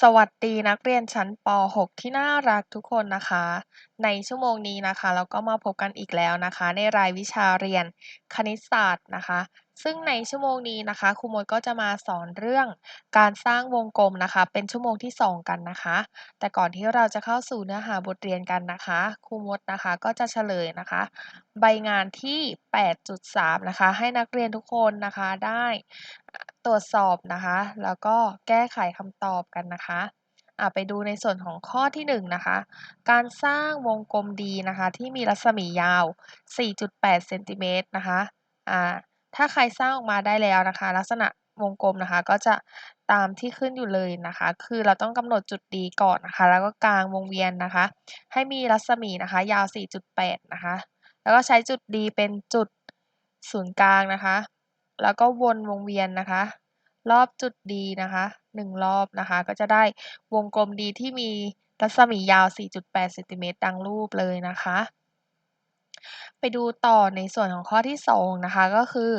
สวัสดีนักเรียนชั้นป .6 ที่น่ารักทุกคนนะคะ ในชั่วโมงนี้นะคะ เราก็มาพบกันอีกแล้วนะคะ ในรายวิชาเรียนคณิตศาสตร์นะคะ ซึ่งในชั่วโมงนี้นะคะครูมดก็จะมาสอนเรื่องการสร้างวงกลมนะคะ เป็นชั่วโมงที่ 2 กันนะคะ แต่ก่อนที่เราจะเข้าสู่เนื้อหาบทเรียนกันนะคะครูมดนะคะก็จะเฉลยนะคะ ใบงานที่ 8.3 นะคะ ให้นักเรียนทุกคนนะคะได้ ตรวจสอบนะคะ แล้วก็แก้ไขคำตอบกันนะคะไปดูในส่วนของข้อที่1นะคะ การสร้างวงกลมดีนะคะ ที่มีรัศมียาว 4.8เซนติเมตรนะคะอ่าถ้าใครสร้างออกมาได้แล้วนะคะ ลักษณะวงกลมนะคะ ก็จะตามที่ขึ้นอยู่เลยนะคะ คือเราต้องกำหนดจุดดีก่อนนะคะ แล้วก็กลางวงเวียนนะคะ ให้มีรัศมีนะคะ ยาว 4.8 นะคะ แล้วก็ใช้จุดดีเป็นจุดศูนย์กลางนะคะ แล้วก็วนวงเวียนนะคะ รอบจุดดีนะคะ1รอบนะคะ ก็จะได้วงกลมดีที่มีรัศมียาว 4.8 เซนติเมตรดังรูปเลยนะคะ ไปดูต่อในส่วนของข้อที่ 2 นะคะ ก็คือ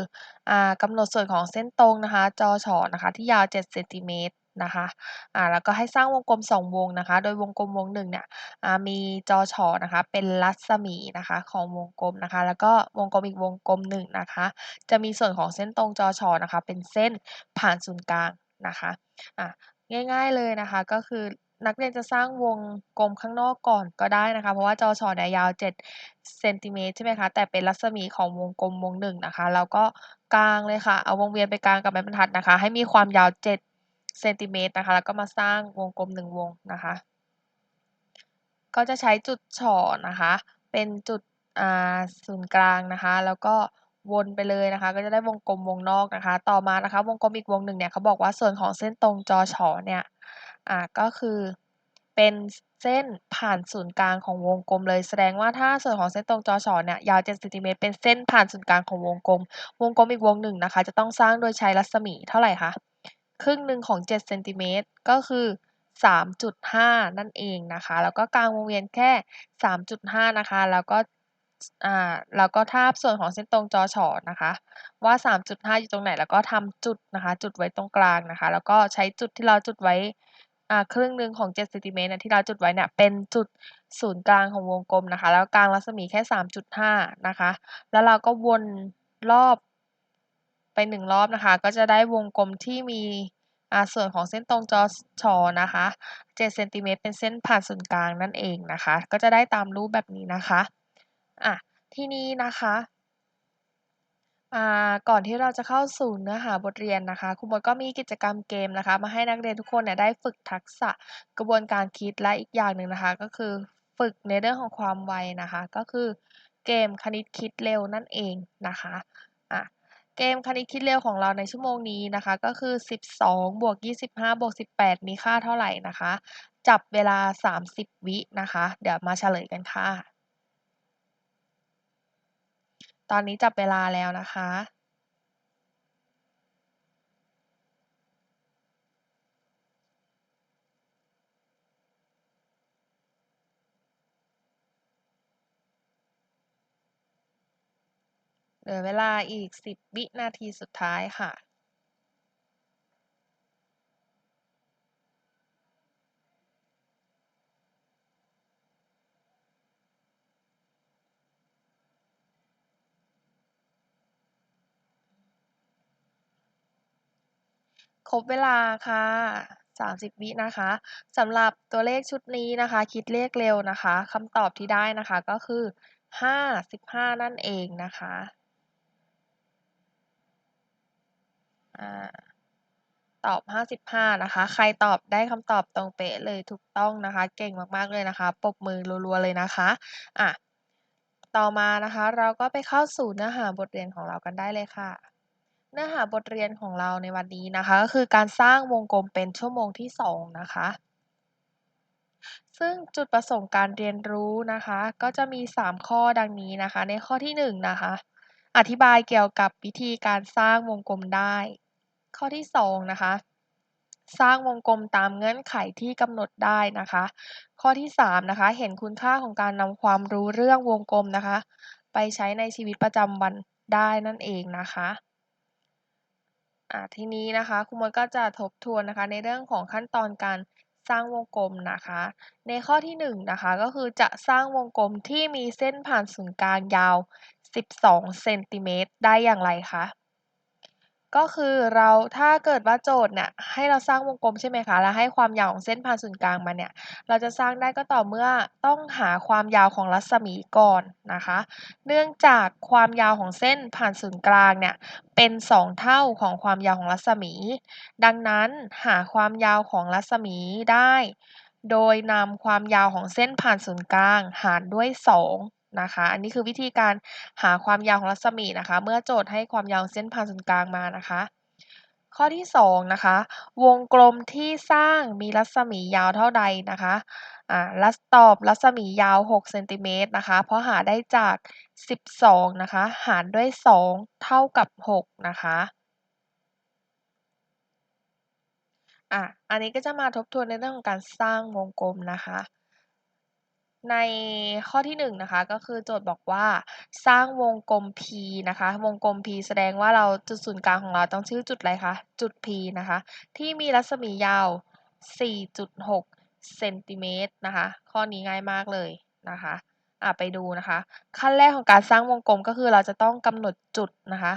อกำหนดส่วนของเส้นตรงนะคะ จอฉอนะคะ ที่ยาว 7 เซนติเมตร นะคะอ่าแล้วก็ให้สร้างวงกลม 2 วงนะคะ โดยวงกลมวงหนึ่งเนี่ยมีจอฉอนะคะ เป็นรัศมีนะคะของวงกลมนะคะ แล้วก็วงกลมอีกวงกลมหนึ่งนะคะ จะมีส่วนของเส้นตรงจอฉอนะคะ เป็นเส้นผ่านศูนย์กลางนะคะอะง่าย ๆเลยนะคะก็คือนักเรียนจะสร้างวงกลมข้างนอกก่อนก็ได้นะคะ เพราะว่าจอฉอเนี่ยยาว7เซนติเมตรใช่ไหมคะ แต่เป็นรัศมีของวงกลมวงหนึ่งนะคะ แล้วก็กลางเลยค่ะ เอาวงเวียนไปกลางกับไม้บรรทัดนะคะ ให้มีความยาว7 เซนติเมตรนะคะ แล้วก็มาสร้างวงกลมหนึ่งวงนะคะ ก็จะใช้จุดฉอนะคะ เป็นจุดศูนย์กลางนะคะ แล้วก็วนไปเลยนะคะ ก็จะได้วงกลมวงนอกนะคะ ต่อมานะคะ วงกลมอีกวงหนึ่งเนี่ยเขาบอกว่าส่วนของเส้นตรงจอฉอเนี่ยอ่าก็คือเป็นเส้นผ่านศูนย์กลางของวงกลมเลยแสดงว่าถ้าส่วนของเส้นตรงจอฉอเนี่ยยาว7เซนติเมตรเป็นเส้นผ่านศูนย์กลางของวงกลม วงกลมอีกวงหนึ่งนะคะ จะต้องสร้างโดยใช้รัศมีเท่าไหร่คะ ครึ่งหนึ่งของ7เซนติเมตรก็คือ 3.5 นั่นเองนะคะ แล้วก็กลางวงเวียนแค่ 3.5 นะคะ แล้วก็อ่าแล้วก็ทาบส่วนของเส้นตรงจอฉอนะคะ ว่า 3.5 อยู่ตรงไหน แล้วก็ทำจุดนะคะ จุดไว้ตรงกลางนะคะ แล้วก็ใช้จุดที่เราจุดไว้อ่าครึ่งหนึ่งของ7เซนติเมตรที่เราจุดไว้เนี่ยเป็นจุดศูนย์กลางของวงกลมนะคะ แล้วกลางรัศมีแค่ 3.5 นะคะ แล้วเราก็วนรอบ หนึ่งรอบนะคะ ก็จะได้วงกลมที่มีส่วนของเส้นตรงจอชอนะคะ7เซนติเมตรเป็นเส้นผ่านศูนย์กลางนั่นเองนะคะ ก็จะได้ตามรูปแบบนี้นะคะอะทีนี้นะคะก่อนที่เราจะเข้าสู่เนื้อหาบทเรียนนะคะครูมดก็มีกิจกรรมเกมนะคะ มาให้นักเรียนทุกคนเนี่ยได้ฝึกทักษะกระบวนการคิดและอีกอย่างหนึ่งนะคะ ก็คือฝึกในเรื่องของความไวนะคะ ก็คือเกมคณิตคิดเร็วนั่นเองนะคะอะ เกมคณิตคิดเร็วของเราในชั่วโมงนี้นะคะ ก็คือ 12 บวก 25 บวก 18 มีค่าเท่าไหร่นะคะ จับเวลา 30 วินะคะ เดี๋ยวมาเฉลยกันค่ะ ตอนนี้จับเวลาแล้วนะคะ เหลือเวลาอีก 10 วินาทีสุดท้ายค่ะครบเวลาค่ะ 30 วินะคะสำหรับตัวเลขชุดนี้นะคะ คิดเลขเร็วนะคะคำตอบที่ได้นะคะก็คือ 55 นั่นเองนะคะ ตอบ 55 นะคะ ใครตอบได้คำตอบตรงเป๊ะเลยถูกต้องนะคะ เก่งมากๆเลยนะคะ ปรบมือรัวๆเลยนะคะอะต่อมานะคะ เราก็ไปเข้าสู่เนื้อหาบทเรียนของเรากันได้เลยค่ะ เนื้อหาบทเรียนของเราในวันนี้นะคะ ก็คือการสร้างวงกลมเป็นชั่วโมงที่ 2 นะคะ ซึ่งจุดประสงค์การเรียนรู้นะคะ ก็จะมี 3 ข้อดังนี้นะคะ ในข้อที่ 1 นะคะ อธิบายเกี่ยวกับวิธีการสร้างวงกลมได้ ข้อที่2นะคะสร้างวงกลมตามเงื่อนไขที่กำหนดได้นะคะ ข้อที่3นะคะเห็นคุณค่าของการนำความรู้เรื่องวงกลมนะคะ ไปใช้ในชีวิตประจำวันได้นั่นเองนะคะทีนี้นะคะคุณมดก็จะทบทวนนะคะในเรื่องของขั้นตอนการสร้างวงกลมนะคะ ในข้อที่1นนะคะก็คือจะสร้างวงกลมที่มีเส้นผ่านศูนย์กลางยาว 12 เซนติเมตรได้อย่างไรคะ ก็คือเรา ถ้าเกิดว่าโจทย์เนี่ยให้เราสร้างวงกลมใช่ไหมคะ แล้วให้ความยาวของเส้นผ่านศูนย์กลางมาเนี่ย เราจะสร้างได้ก็ต่อเมื่อต้องหาความยาวของรัศมีก่อนนะคะ เนื่องจากความยาวของเส้นผ่านศูนย์กลางเนี่ยเป็น 2 เท่าของความยาวของรัศมี ดังนั้นหาความยาวของรัศมีได้ โดยนำความยาวของเส้นผ่านศูนย์กลางหารด้วย 2 นะคะ อันนี้คือวิธีการหาความยาวของรัศมีนะคะ เมื่อโจทย์ให้ความยาวเส้นผ่านศูนย์กลางมานะคะ ข้อที่2นะคะ วงกลมที่สร้างมีรัศมียาวเท่าใดนะคะอ่ารัศตอบรัศมียาว6เซนติเมตรนะคะ เพราะหาได้จาก 12 นะคะ หารด้วย 2 เท่ากับ 6 นะคะอะ อันนี้ก็จะมาทบทวนในเรื่องของการสร้างวงกลมนะคะ ในข้อที่1นนะคะ ก็คือโจทย์บอกว่าสร้างวงกลม P นะคะ วงกลม P แสดงว่าเราจุดศูนย์กลางของเราต้องชื่อจุดอะไรคะ จุด P นะคะ ที่มีรัศมียาว 4.6 เซนติเมตรนะคะ ข้อนี้ง่ายมากเลยนะคะอะไปดูนะคะ ขั้นแรกของการสร้างวงกลมก็คือเราจะต้องกำหนดจุดนะคะ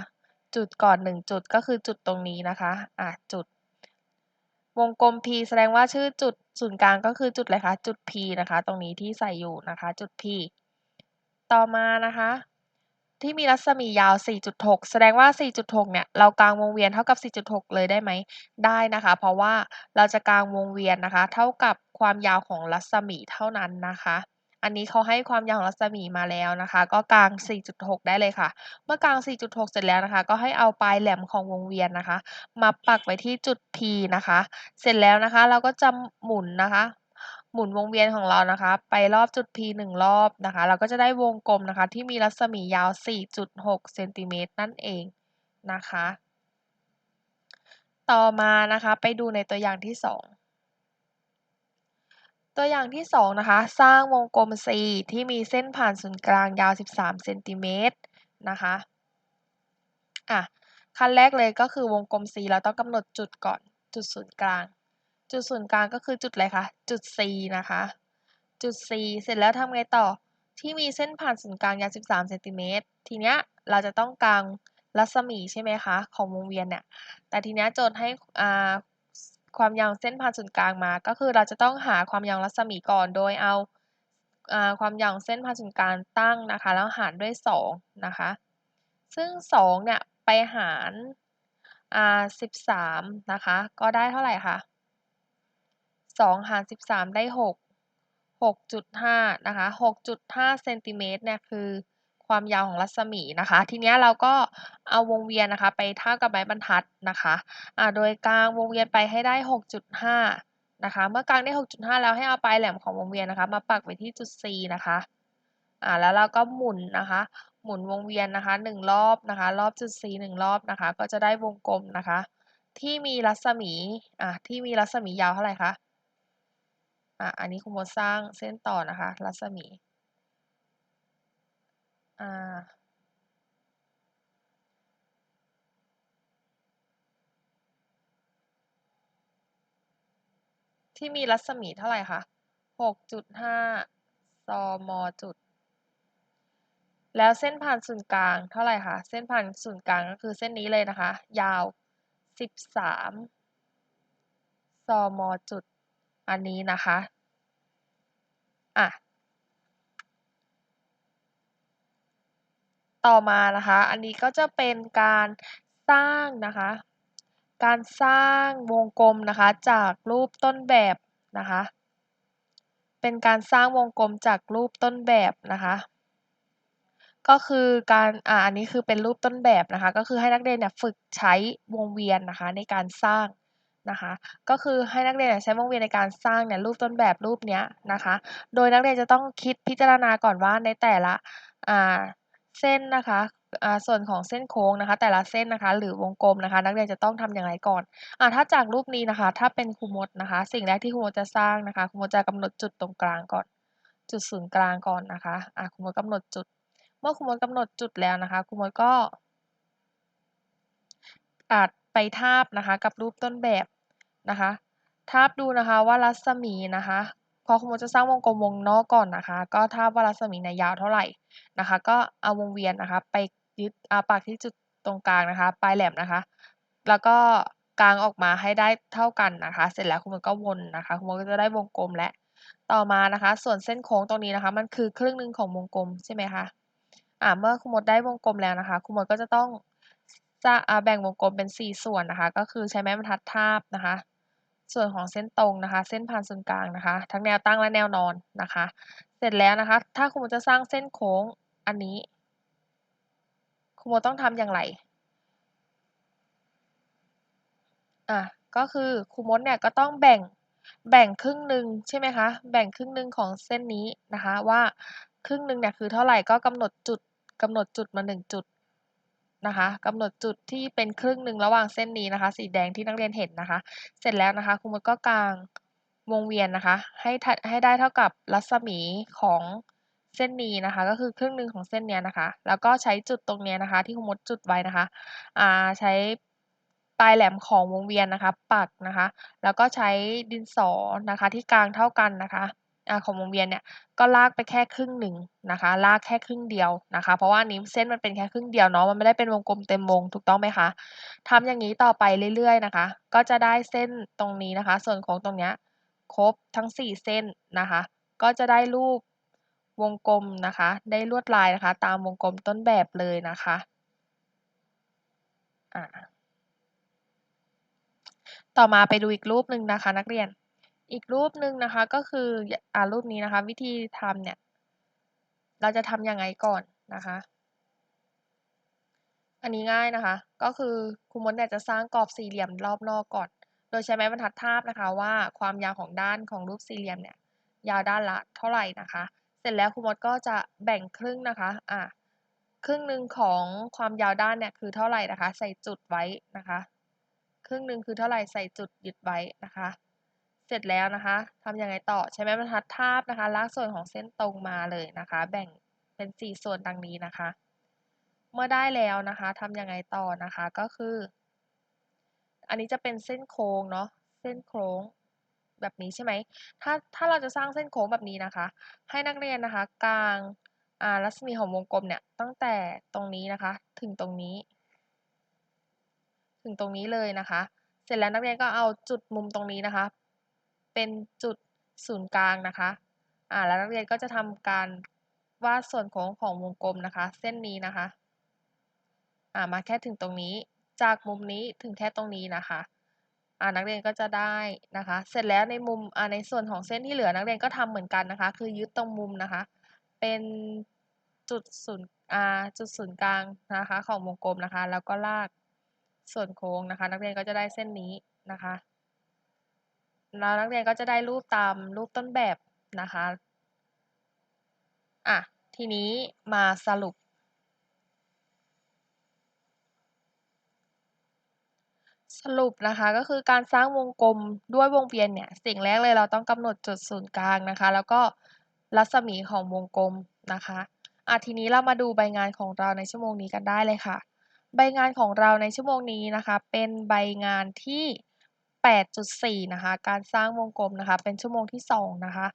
จุดก่อน 1 จุดก็คือจุดตรงนี้นะคะอะจุด วงกลม P แสดงว่าชื่อจุดศูนย์กลางก็คือจุดอะไรคะจุด P นะคะ ตรงนี้ที่ใส่อยู่นะคะจุด P ต่อมานะคะ ที่มีรัศมียาว 4.6 แสดงว่า 4.6 เนี่ย เรากางวงเวียนเท่ากับ 4.6 เลยได้ไหม ได้นะคะ เพราะว่าเราจะกางวงเวียนนะคะ เท่ากับความยาวของรัศมีเท่านั้นนะคะ อันนี้เขาให้ความยาวของรัศมีมาแล้วนะคะ ก็กาง 4.6 ได้เลยค่ะ เมื่อกาง 4.6 เสร็จแล้วนะคะ ก็ให้เอาปลายแหลมของวงเวียนนะคะ มาปักไว้ที่จุด P นะคะ เสร็จแล้วนะคะ เราก็จะหมุนนะคะ หมุนวงเวียนของเรานะคะ ไปรอบจุด P 1 รอบนะคะ เราก็จะได้วงกลมนะคะ ที่มีรัศมียาว 4.6 เซนติเมตรนั่นเองนะคะ ต่อมานะคะ ไปดูในตัวอย่างที่ 2 ตัวอย่างที่ 2 นะคะ สร้างวงกลม C ที่มีเส้นผ่านศูนย์กลางยาว 13 เซนติเมตรนะคะ อะ ขั้นแรกเลยก็คือวงกลม C เราต้องกำหนดจุดก่อน จุดศูนย์กลาง จุดศูนย์กลางก็คือจุดอะไรคะ จุด C นะคะ จุด C เสร็จแล้วทำไงต่อ ที่มีเส้นผ่านศูนย์กลางยาว 13 เซนติเมตร ทีเนี้ยเราจะต้องกางรัศมีใช่ไหมคะ ของวงเวียนเนี่ย แต่ทีเนี้ยโจทย์ให้อ่า ความยาวเส้นผ่านศูนย์กลางมา ก็คือเราจะต้องหาความยาวรัศมีก่อน โดยเอาความยาวเส้นผ่านศูนย์กลางตั้งนะคะ แล้วหารด้วย2นะคะ ซึ่ง2เนี่ยไปหารอ่า13นะคะ ก็ได้เท่าไหร่คะ2หาร13 ได้ 6 6.5 นะคะ 6.5 เซนติเมตรเนี่ยคือ ความยาวของรัศมีนะคะ ทีนี้เราก็เอาวงเวียนนะคะ ไปเท่ากับไม้บรรทัดนะคะอ่าโดยกลางวงเวียนไปให้ได้ 6.5 นะคะ เมื่อกลางได้ 6.5 แล้วให้เอาปลายแหลมของวงเวียนนะคะ มาปักไว้ที่จุด C นะคะอ่าแล้วเราก็หมุนนะคะ หมุนวงเวียนนะคะหนึ่งรอบนะคะ รอบจุด C หนึ่งรอบนะคะ ก็จะได้วงกลมนะคะ ที่มีรัศมีอ่าที่มีรัศมียาวเท่าไหร่คะอะอันนี้คุณโมสร้างเส้นต่อนะคะ รัศมี อาที่มีรัศมีเท่าไหร่คะ6.5ซมจุด แล้วเส้นผ่านศูนย์กลางเท่าไหร่คะ เส้นผ่านศูนย์กลางก็คือเส้นนี้เลยนะคะ ยาว13ซมจุด อันนี้นะคะ อะ ต่อมานะคะ อันนี้ก็จะเป็นการสร้างนะคะ การสร้างวงกลมนะคะ จากรูปต้นแบบนะคะ เป็นการสร้างวงกลมจากรูปต้นแบบนะคะ ก็คือการอ่าอันนี้คือเป็นรูปต้นแบบนะคะ ก็คือให้นักเรียนเนี่ยฝึกใช้วงเวียนนะคะในการสร้างนะคะ ก็คือให้นักเรียนใช้วงเวียนในการสร้างเนี่ยรูปต้นแบบรูปเนี้ยนะคะ โดยนักเรียนจะต้องคิดพิจารณาก่อนว่าในแต่ละอ่า เส้นนะคะส่วนของเส้นโค้งนะคะ แต่ละเส้นนะคะ หรือวงกลมนะคะ นักเรียนจะต้องทำอย่างไรก่อนอถ้าจากรูปนี้นะคะ ถ้าเป็นครูมดนะคะ สิ่งแรกที่ครูมดจะสร้างนะคะครูมดจะกำหนดจุดตรงกลางก่อน จุดศูนย์กลางก่อนนะคะอะครูมดกำหนดจุด เมื่อครูมดกำหนดจุดแล้วนะคะครูมดก็อาจไปทาบนะคะ กับรูปต้นแบบนะคะ ทาบดูนะคะว่ารัศมีนะคะ พอคุณโมจะสร้างวงกลมวงนอกก่อนนะคะ ก็ทาว่ารัศมีเนี่ยยาวเท่าไหร่นะคะ ก็เอาวงเวียนนะคะไปยึดอาปักที่จุดตรงกลางนะคะ ปลายแหลมนะคะ แล้วก็กางออกมาให้ได้เท่ากันนะคะ เสร็จแล้วคุณโมก็วนนะคะ คุณโมก็จะได้วงกลมและต่อมานะคะ ส่วนเส้นโค้งตรงนี้นะคะ มันคือครึ่งหนึ่งของวงกลมใช่ไหมคะอ่าเมื่อคุณมดได้วงกลมแล้วนะคะคุณมดก็จะต้องจะแบ่งวงกลมเป็น 4 ส่วนนะคะ ก็คือใช้ไม้บรรทัดทาบนะคะ ส่วนของเส้นตรงนะคะ เส้นผ่านศูนย์กลางนะคะ ทั้งแนวตั้งและแนวนอนนะคะ เสร็จแล้วนะคะ ถ้าคุณมจะสร้างเส้นโค้งอันนี้ คุณมต้องทำอย่างไรอะก็คือครูมดเนี่ยก็ต้องแบ่งแบ่งครึ่งหนึ่งใช่ไหมคะแบ่งครึ่งหนึ่งของเส้นนี้นะคะ ว่าครึ่งหนึ่งเนี่ยคือเท่าไหร่ก็กำหนดจุดกำหนดจุดมาหนึ่งจุด นะคะกำหนดจุดที่เป็นครึ่งหนึ่งระหว่างเส้นนี้นะคะ สีแดงที่นักเรียนเห็นนะคะ เสร็จแล้วนะคะครูมดก็กางวงเวียนนะคะ ให้ให้ได้เท่ากับรัศมีของเส้นนี้นะคะ ก็คือครึ่งหนึ่งของเส้นนี้นะคะ แล้วก็ใช้จุดตรงนี้นะคะ ที่ครูมดจุดไว้นะคะอ่าใช้ปลายแหลมของวงเวียนนะคะ ปักนะคะ แล้วก็ใช้ดินสอนะคะ ที่กลางเท่ากันนะคะ ของวงเวียนเนี่ยก็ลากไปแค่ครึ่งหนึ่งนะคะ ลากแค่ครึ่งเดียวนะคะ เพราะว่านี้เส้นมันเป็นแค่ครึ่งเดียวเนาะมันไม่ได้เป็นวงกลมเต็มวงถูกต้องไหมคะทำอย่างนี้ต่อไปเรื่อยๆนะคะ ก็จะได้เส้นตรงนี้นะคะ ส่วนของตรงเนี้ยครบทั้ง 4 เส้นนะคะ ก็จะได้รูปวงกลมนะคะ ได้ลวดลายนะคะ ตามวงกลมต้นแบบเลยนะคะอ่าต่อมาไปดูอีกรูปหนึ่งนะคะ นักเรียน อีกรูปหนึ่งนะคะก็คืออ่ารูปนี้นะคะ วิธีทำเนี่ย เราจะทำยังไงก่อนนะคะ อันนี้ง่ายนะคะ ก็คือครูมดเนี่ยจะสร้างกรอบสี่เหลี่ยมรอบนอกก่อน โดยใช้ไม้บรรทัดทาบนะคะ ว่าความยาวของด้านของรูปสี่เหลี่ยมเนี่ย ยาวด้านละเท่าไหร่นะคะ เสร็จแล้วครูมดก็จะแบ่งครึ่งนะคะอ่าครึ่งหนึ่งของความยาวด้านเนี่ยคือเท่าไหร่นะคะ ใส่จุดไว้นะคะ ครึ่งหนึ่งคือเท่าไหร่ใส่จุดหยึดไว้นะคะ เสร็จแล้วนะคะทำยังไงต่อใช้ไม้บรรทัดทาบนะคะลากส่วนของเส้นตรงมาเลยนะคะ แบ่งเป็น 4 ส่วนดังนี้นะคะ เมื่อได้แล้วนะคะทำยังไงต่อนะคะก็คือ อันนี้จะเป็นเส้นโค้งเนาะเส้นโค้งแบบนี้ใช่ไหมถ้าถ้าเราจะสร้างเส้นโค้งแบบนี้นะคะ ให้นักเรียนนะคะกลางรัศมีของวงกลมเนี่ยตั้งแต่ตรงนี้นะคะ ถึงตรงนี้ ถึงตรงนี้เลยนะคะ เสร็จแล้วนักเรียนก็เอาจุดมุมตรงนี้นะคะ เป็นจุดศูนย์กลางนะคะอ่าแล้วนักเรียนก็จะทำการวาดส่วนโค้งของวงกลมนะคะ เส้นนี้นะคะอ่ามาแค่ถึงตรงนี้ จากมุมนี้ถึงแค่ตรงนี้นะคะอ่านักเรียนก็จะได้นะคะ เสร็จแล้วในมุมอ่าในส่วนของเส้นที่เหลือนักเรียนก็ทำเหมือนกันนะคะ คือยึดตรงมุมนะคะ เป็นจุดศูนย์อ่าจุดศูนย์กลางนะคะ ของวงกลมนะคะ แล้วก็ลากส่วนโค้งนะคะ นักเรียนก็จะได้เส้นนี้นะคะ แล้วนักเรียนก็จะได้รูปตามรูปต้นแบบนะคะอะทีนี้มาสรุป สรุปนะคะก็คือการสร้างวงกลมด้วยวงเวียนเนี่ยสิ่งแรกเลยเราต้องกำหนดจุดศูนย์กลางนะคะ แล้วก็รัศมีของวงกลมนะคะอะทีนี้เรามาดูใบงานของเราในชั่วโมงนี้กันได้เลยค่ะ ใบงานของเราในชั่วโมงนี้นะคะ เป็นใบงานที่ 8.4 นะคะ การสร้างวงกลมนะคะ เป็นชั่วโมงที่ 2 นะคะ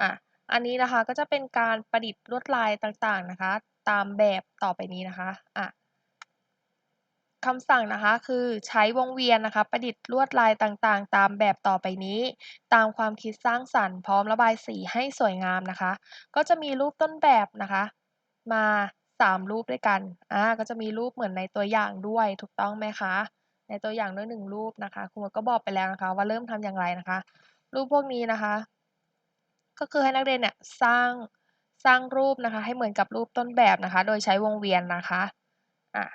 อะ อันนี้นะคะก็จะเป็นการประดิษฐ์ลวดลายต่างๆนะคะ ตามแบบต่อไปนี้นะคะ อะคำสั่งนะคะคือใช้วงเวียนนะคะ ประดิษฐ์ลวดลายต่างๆ ตามแบบต่อไปนี้ ตามความคิดสร้างสรรค์พร้อมระบายสีให้สวยงามนะคะ ก็จะมีรูปต้นแบบนะคะ มาสามรูปด้วยกัน อ่า ก็จะมีรูปเหมือนในตัวอย่างด้วยถูกต้องไหมคะ ในตัวอย่างด้วยหนึ่งรูปนะคะครูก็บอกไปแล้วนะคะว่าเริ่มทำอย่างไรนะคะ รูปพวกนี้นะคะ ก็คือให้นักเรียนเนี่ยสร้างสร้างรูปนะคะ ให้เหมือนกับรูปต้นแบบนะคะ โดยใช้วงเวียนนะคะอะ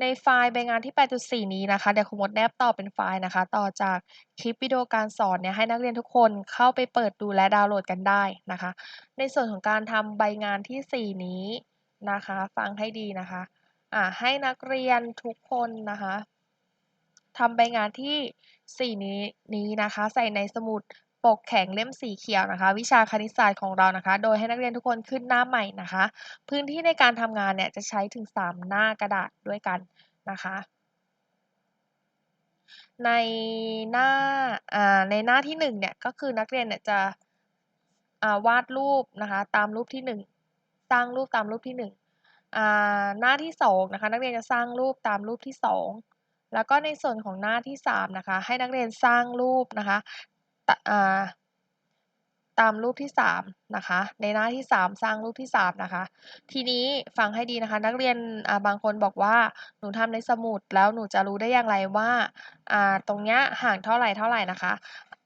ในไฟล์ใบงานที่ 8.4 นี้นะคะ เดี๋ยวครูมดแนบต่อเป็นไฟล์นะคะ ต่อจากคลิปวิดีโอการสอนเนี่ยให้นักเรียนทุกคนเข้าไปเปิดดูและดาวน์โหลดกันได้นะคะ ในส่วนของการทำใบงานที่ 4 นี้นะคะ ฟังให้ดีนะคะอ่าให้นักเรียนทุกคนนะคะ ทำใบงานที่ 4 นี้นี้นะคะ ใส่ในสมุดปกแข็งเล่มสีเขียวนะคะ วิชาคณิตศาสตร์ของเรานะคะ โดยให้นักเรียนทุกคนขึ้นหน้าใหม่นะคะ พื้นที่ในการทำงานเนี่ยจะใช้ถึง 3 หน้ากระดาษด้วยกันนะคะ ในหน้าในหน้าที่หนึ่งเนี่ยก็คือนักเรียนเนี่ยจะาวาดรูปนะคะ ตามรูปที่หนึ่งสร้างรูปตามรูปที่หนึ่งอ่าหน้าที่สองนะคะนักเรียนจะสร้างรูปตามรูปที่สอง แล้วก็ในส่วนของหน้าที่สามนะคะให้นักเรียนสร้างรูปนะคะตาตามรูปที่3นะคะในหน้าที่ 3 สร้างรูปที่3นะคะทีนี้ฟังให้ดีนะคะ นักเรียนาบางคนบอกว่าหนูทำในสมุดแล้วหนูจะรู้ได้อย่างไรว่าาตรงเนี้ยห่างเท่าไหร่เท่าไหร่นะคะ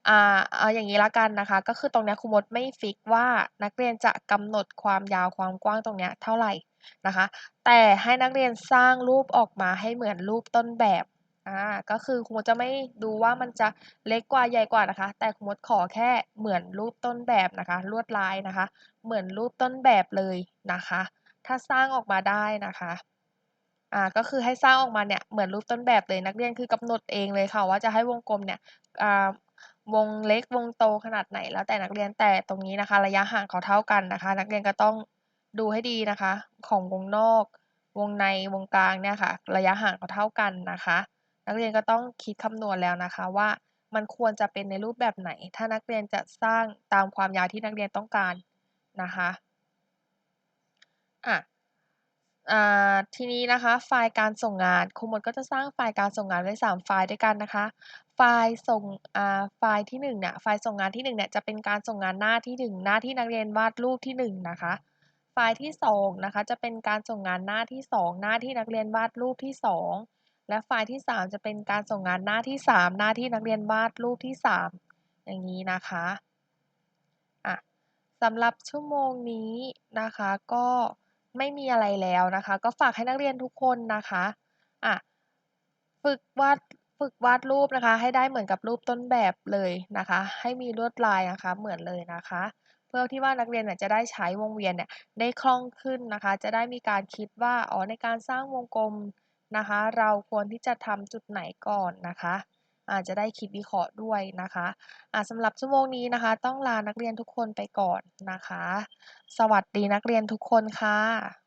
อ่าเอาอย่างนี้ละกันนะคะ ก็คือตรงเนี้ยครูมดไม่ฟิกว่านักเรียนจะกำหนดความยาวความกว้างตรงเนี้ยเท่าไหร่นะคะ แต่ให้นักเรียนสร้างรูปออกมาให้เหมือนรูปต้นแบบ อ่าก็คือครูมดจะไม่ดูว่ามันจะเล็กกว่าใหญ่กว่านะคะ แต่ครูมดขอแค่เหมือนรูปต้นแบบนะคะ ลวดลายนะคะ เหมือนรูปต้นแบบเลยนะคะ ถ้าสร้างออกมาได้นะคะอ่าก็คือให้สร้างออกมาเนี่ยเหมือนรูปต้นแบบเลยนักเรียนคือกำหนดเองเลยค่ะ ว่าจะให้วงกลมเนี่ยอ่าวงเล็กวงโตขนาดไหนแล้วแต่นักเรียนแต่ตรงนี้นะคะ ระยะห่างเขาเท่ากันนะคะ นักเรียนก็ต้องดูให้ดีนะคะ ของวงนอก วงในวงกลางเนี่ยค่ะ ระยะห่างเขาเท่ากันนะคะ นักเรียนก็ต้องคิดคำนวณแล้วนะคะว่ามันควรจะเป็นในรูปแบบไหน ถ้านักเรียนจะสร้างตามความยาวที่นักเรียนต้องการนะคะอะอ่าทีนี้นะคะไฟล์การส่งงานครูมดก็จะสร้างไฟล์การส่งงานไว้ 3 ไฟล์ด้วยกันนะคะ ไฟล์ส่งอ่าไฟล์ที่1เนี่ยไฟล์ส่งงานที่1เนี่ยจะเป็นการส่งงานหน้าที่ 1 หน้าที่นักเรียนวาดรูปที่ 1 นะคะ ไฟล์ที่2นะคะจะเป็นการส่งงานหน้าที่ 2 หน้าที่นักเรียนวาดรูปที่ 2 และไฟล์ที่ 3 จะเป็นการส่งงานหน้าที่ 3 หน้าที่นักเรียนวาดรูปที่ 3 อย่างนี้นะคะอะสำหรับชั่วโมงนี้นะคะก็ไม่มีอะไรแล้วนะคะ ก็ฝากให้นักเรียนทุกคนนะคะอะฝึกวาดฝึกวาดรูปนะคะ ให้ได้เหมือนกับรูปต้นแบบเลยนะคะ ให้มีลวดลายนะคะเหมือนเลยนะคะ เพื่อที่ว่านักเรียนเนี่ยจะได้ใช้วงเวียนเนี่ยได้คล่องขึ้นนะคะ จะได้มีการคิดว่าอ๋อในการสร้างวงกลม นะคะ เราควรที่จะทำจุดไหนก่อนนะคะอาจจะได้คิดวิเคราะห์ด้วยนะคะะสำหรับชั่วโมงนี้นะคะ ต้องลานักเรียนทุกคนไปก่อนนะคะ สวัสดีนักเรียนทุกคนค่ะ